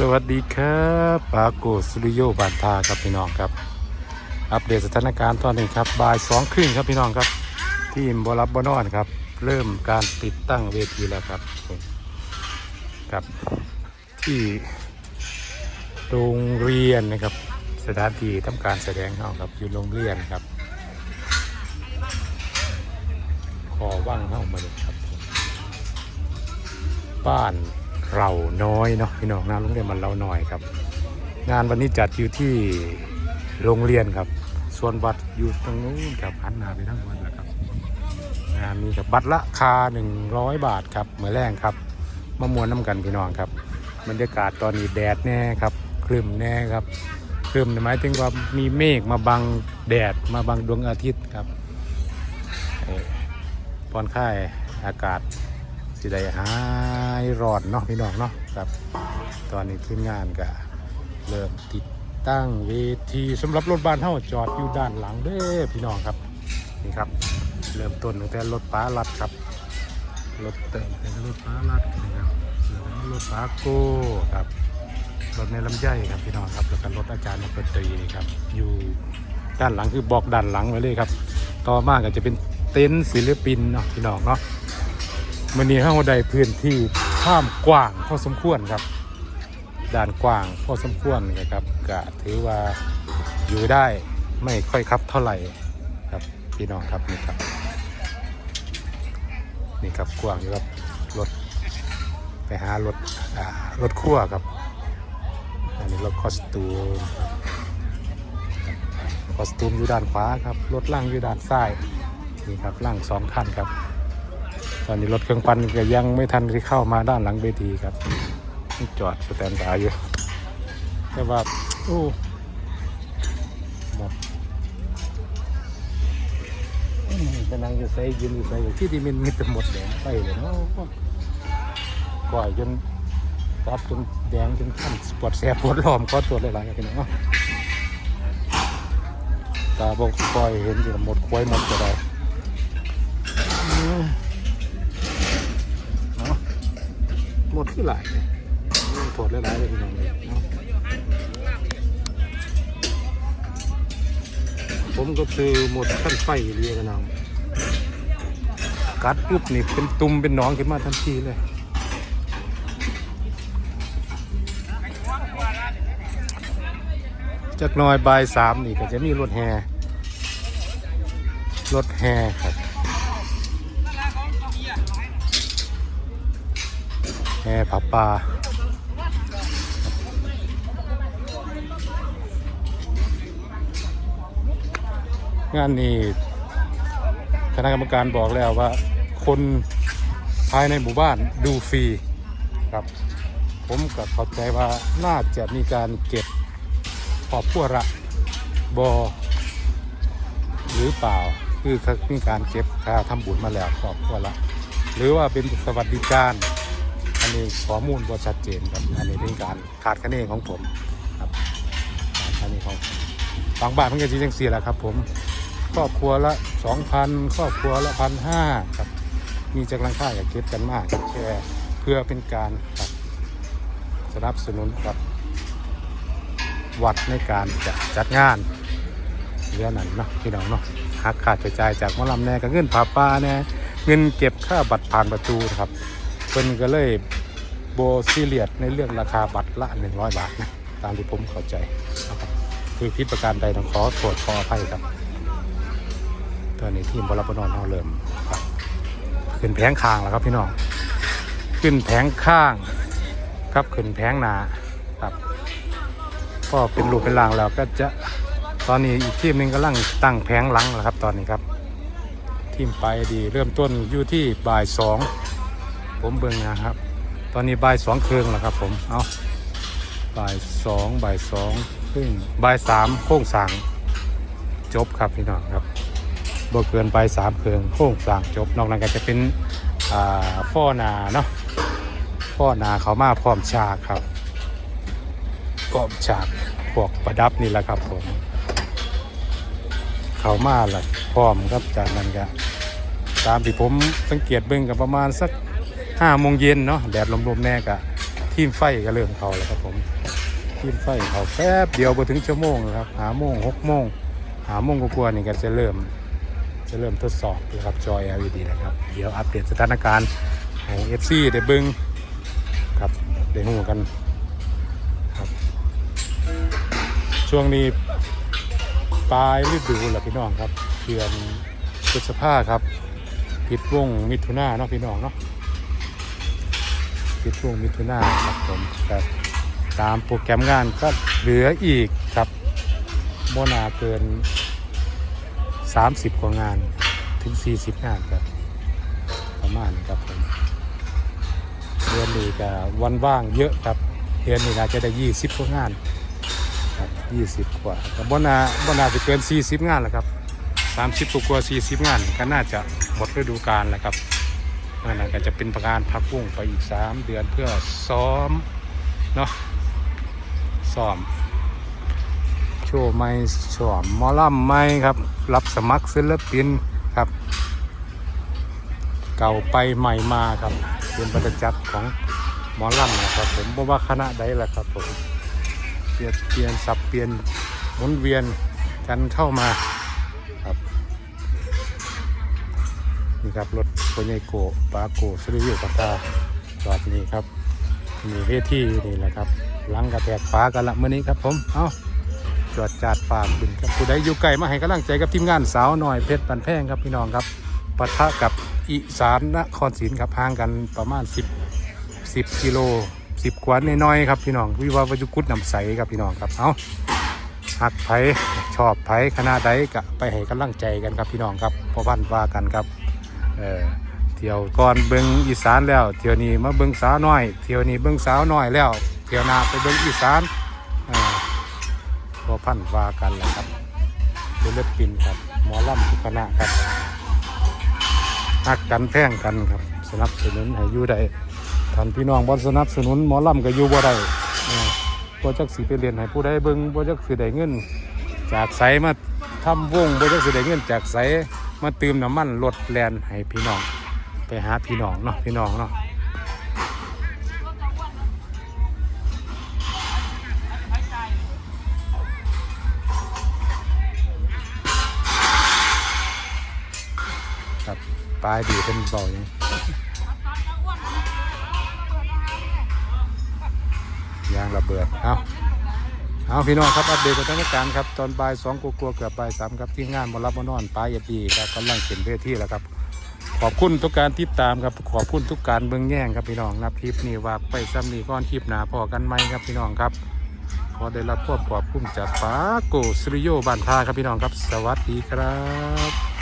สวัสดีครับปาโกสุริโยบานทาครับพี่น้องครับ อัปเดตสถานการณ์ตอนนี้ครับบ่ายสองครึ่งครับพี่น้องครับ ทีมบรับบนอนครับ เริ่มการติดตั้งเวทีแล้วครับครับที่โรงเรียนนะครับ สถานที่ทำการแสดงเขาครับอยู่โรงเรียนครับขอว่างเข้ามาเลยครับ บ้าน เราน้อยเนาะพี่น้องนะโรงเรียนมันเราน้อยครับ งานวันนี้จัดอยู่ที่โรงเรียนครับ ส่วนวัดอยู่ตรงนู้นครับหันหน้าไปทั้งวันแล้วครับงานนี้กับบัตรละคา 100 บาทครับเมื่อแรงครับมามวนน้ำกันพี่น้องครับบรรยากาศตอนนี้แดดแน่ครับครึมแน่ครับครึมหมายถึงว่ามีเมฆมาบังแดดมาบังดวงอาทิตย์ครับเอ่อผ่อนคลายอากาศ สิได้หายร้อนเนาะพี่น้องเนาะครับ ตอนนี้ทีมงานก็เริ่มติดตั้งเวทีสำหรับรถบ้านเฮาจอดอยู่ด้านหลังเด้อพี่น้องครับนี่ครับ เริ่มต้นตั้งแต่รถป้าลัดครับรถเติมเป็นรถป้าลัดนะครับรถป้าโก้ครับรถในลำไยครับพี่น้องครับแล้วก็รถอาจารย์นักดนตรีครับอยู่ด้านหลังคือบอกด้านหลังไว้เลยครับ ต่อมาก็จะเป็นเต็นท์ศิลปินเนาะพี่น้องเนาะ มันนี้ห้าได้พื้นที่ข้ามกว้างพอสมควรครับ ด่านกว้างพอสมควรนะครับก็ถือว่าอยู่ได้ไม่ค่อยครับเท่าไหร่ครับพี่น้องครับนี่ครับ นี่ครับกว้างอยู่ครับรถไปหารถรถขั้วครับอันนี้รถคอสตูมครับคอสตูมอยู่ด้านขวาครับรถล่างอยู่ด้านซ้ายนี่ครับล่างสองคันครับ ตอนนี้รถเครื่องปั่นก็ยังไม่ทันที่เข้ามาด้านหลังเวทีครับจอดสแตนบายอยู่แต่ว่าโอ้หมดอืมจะนั่งอยู่ใส่ยืนอยู่ใส่ที่ที่มันมีแต่หมดแดงไปเลยเนาะก่อยจนตัดจนแดงจนขั้นปวดแสบปวดร้อมก็ตัวหลายๆกันเนาะตาบอกก่อยเห็นอยู่หมดควายหมดก็ได้เนาะ หมดคือหลายเลยโทษหลายๆเลยพี่น้องเลยผมก็คือหมดขั้นไฟเรียกันน้องกัดปุ๊บนี่เป็นตุ่มเป็นหนองขึ้นมาทันทีเลยจากน้อยบายสามนี่ก็จะมีรถแห่รถแห่ครับ แห่ผับปลางานนี้คณะกรรมการบอกแล้วว่า คนภายในหมู่บ้านดูฟรีครับ ผมก็เข้าใจว่าน่าจะมีการเก็บขอบพัวระบอหรือเปล่า คือมีการเก็บค่าทำบุญมาแล้วขอบพัวระหรือว่าเป็นสวัสดิการ นี้ข้อมูลบ่ชัดเจนครับ อันนี้เป็นการขาดคะแนนของผมครับขาดคะแนนของบางบ้านมันก็จะยังเสียแหละครับ ผมครอบครัวละสองพันครอบครัวละพันห้าครับ มีจากรังค่าอยากเก็บกันมากแชร์เพื่อเป็นการครับสนับสนุนครับ วัดในการจะจัดงานเรื่องนั้นเนาะพี่น้องเนาะหักค่าใช้จ่ายจากมอลำแน่กับเงินผาป้าแน่เงินเก็บค่าบัตรผ่านประตูครับเพิ่นก็เลย โบซีเรียสในเรื่องราคาบัตรละ 100 บาทนะตามที่ผมเข้าใจนะครับคือพิดประการใดต้องขอโทษขออภัยครับตอนนี้ทีมบอลบนอนเราเริ่มขึ้นแผงข้างแล้วครับพี่น้องขึ้นแผงข้างครับขึ้นแผงหนาครับก็เป็นรูปเป็นรางแล้วก็จะตอนนี้อีกทีมหนึงกำลังตั้งแผงหลังแล้วครับ ตอนนี้ครับ ทีมไปดีเริ่มต้นอยู่ที่บ่ายสองผมเบิ่งนะครับ ตอนนี้บ่ายสองครึ่งแล้วครับผม เอาบ่ายสองบ่ายสองครึ่งบ่ายสามโค้งสางจบครับพี่น้องครับบ่เกินไปสามเครื่องโค้งสางจบ นอกนั้นก็จะเป็นอ่าฟ้อนาเนาะฟ้อนาเขามาพร้อมฉากครับพร้อมฉากพวกประดับนี่แหละครับผม เขามาเลยพร้อมครับจากนั้นก็ตามที่ผมสังเกตเบิ่งกับประมาณสัก ห้าโมงเย็นเนาะแดดลมๆแน่กะทีมไฟก็เริ่มเขาแล้วครับผมทีมไฟเขาแป๊บเดียวพอถึงชั่วโมงนะครับหาโมงหกโมงหาโมงกว่าๆนี่ก็จะเริ่ม จะเริ่มทดสอบนะครับจอย LED นะครับ เดี๋ยวอัปเดตสถานการณ์ให้ FC ได้เบิ้งครับได้หูกันครับ ช่วงนี้ปลายฤดูแหละพี่น้องครับเดือนพฤษภาครับปิดวงมิถุนาเนาะพี่น้องเนาะ ปิดวงมิถุนาครับผมครับตามโปรแกรมงานก็เหลืออีกครับโมนาเกิน 30 กว่างานถึง 40 งานครับประมาณครับผมเดือนนี้ก็วันว่างเยอะครับเดือนนี้อาจจะได้ 20 กว่างานครับ 20 กว่าแต่บนาบนาจะเกิน 40 งานแล้วครับ 30กว่ากว่า 40 งานก็น่าจะหมดฤดูกาลแล้วครับ นั่นนก็จะเป็นประการพักวงไปอีก 3 เดือนเพื่อซ้อม เนาะซ้อม โชว์ไม่สวมหมอลำไม่ครับ รับสมัครศิลปินครับ เก่าไปใหม่มาครับ เป็นบรรจักรของหมอลำนะครับ ผมบอกว่าคณะใดล่ะครับผมเปลี่ยนเปลี่ยนสับเปลี่ยนหมุนเวียนกันเข้ามา นี่ครับรถโคเนโกปาโกสริยุปตาจอดนี่ครับ มีเวทีนี่แหละครับหลังกระแทกฟ้ากันละเมื่อนี้ครับผม เอาจวดจาดฝากบินครับผู้ใดอยู่ไกลมาให้กำลังใจกับทีมงานสาวหน่อยเพชรปันแพงครับพี่น้องครับปะทะกับอีสานนครศรีครับห่างกันประมาณ 10 10กิโล10กว่าน้อยๆครับพี่น้องวิวาวัจุกุดนำใสครับพี่น้องครับเอาหักไผชอบไผคณะใดก็ไปให้กำลังใจกันครับพี่น้องครับพอพันว่ากันครับ เออเที่ยวก่อนเบิงอีสานแล้ว เที่ยวนี้มาเบิงสาวน้อย เที่ยวนี้เบิงสาวน้อยแล้ว เที่ยวหน้าไปเบิงอีสานอ่าพอพันวากันแหละครับศิลปินครับหมอลำทุกคณะครับหักกันแพ่งกันครับ สนับสนุนให้อยู่ได้ท่านพี่น้องบอสนับสนุนหมอลำก็อยู่บ่ได้บ่จักสิไปเรียนให้ผู้ใดเบิ่งบ่จักสิได้เงิน จากไสมาทำวงบ่จักสิได้เงินจากไส มาเติมน้ำมันรถแลนให้พี่น้อง ไปหาพี่น้องเนาะพี่น้องเนาะครับปลายดีเป็นเบาอย่างยางระเบิด เอา เอาพี่น้องครับอัปเดตสถานการณ์ครับตอนบ่ายสองกลัวๆเกือบบ่ายสามครับที่งานบรับมานอนปลายยดีครับกำลังเขียนเวทีแล้วครับ ขอบคุณทุกการติดตามครับขอบคุณทุกการเบิ่งแย่งครับพี่น้องนับคลิปนี้ว่าไปซ้ำนี้ก้อนคลิปหนาพอกันไหมครับพี่น้องครับ ขอได้รับควบขอบคุณจากป้าโกสริโยบานทาครับพี่น้องครับ สวัสดีครับ